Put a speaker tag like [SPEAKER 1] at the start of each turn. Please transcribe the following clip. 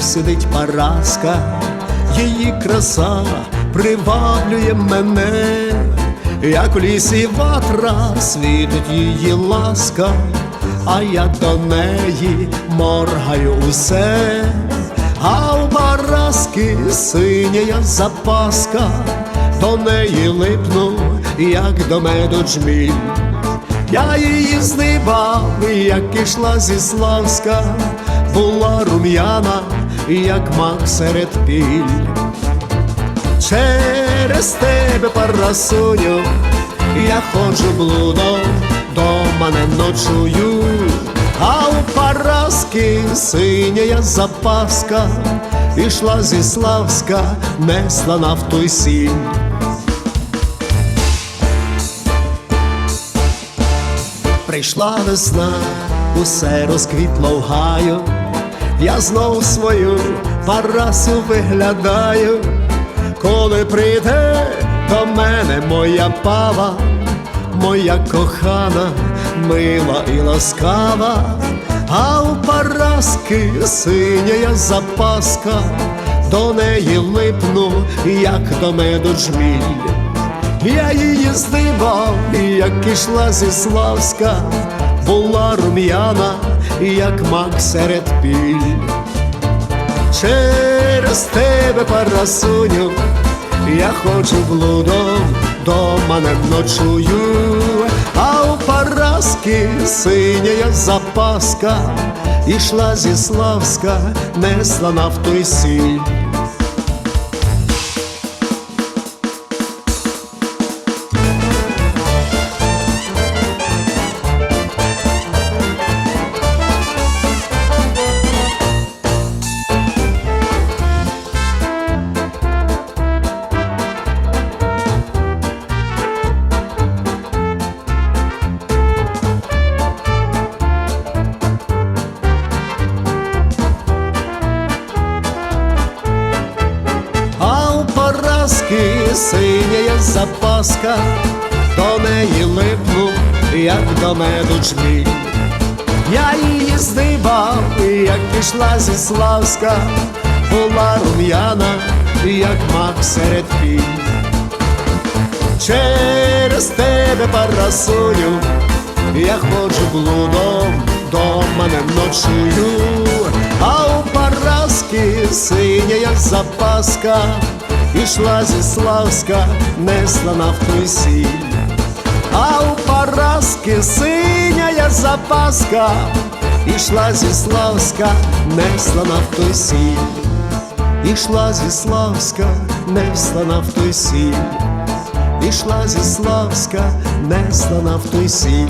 [SPEAKER 1] сидить Параска, її краса приваблює мене, як у лісі ватра світить її ласка, а я до неї моргаю усе, а у Параски синя запаска, до неї липну, як до меду джміль. Я її здибав, як ішла зі Славська, була рум'яна, як мак серед піль. Через тебе, парасуню, я ходжу блудом, дома не ночую, а у Параски синя запаска, ішла зі Славська, несла нафту й сіль. Прийшла весна, усе розквітло в гаю, я знов свою парасу виглядаю, коли прийде до мене моя пава, моя кохана, мила і ласкава, а у параски синя запаска, до неї липну, як до меду джміль. Я її здивав, як ішла зі Славська, була рум'яна, як мак серед піль. Через тебе, парасуню, я хочу блудом, дома не ночую, а у Параски синя запаска, ішла зі Славська, несла нафту й сіль. Параски синя запаска, до неї липну, як до меду джміль. Я її здибав, як пішла зі Славська, була рум'яна, як мак серед піль. Через тебе, парасуню, я ходжу блудом, дома не ночую, а у Параски синя запаска, ішла зі Славська, несла нафту й сіль. А у Параски синя запаска, ішла зі Славська, несла нафту й сіль. Ішла зі Славська, несла нафту й сіль. Ішла зі Славська, несла нафту й сіль.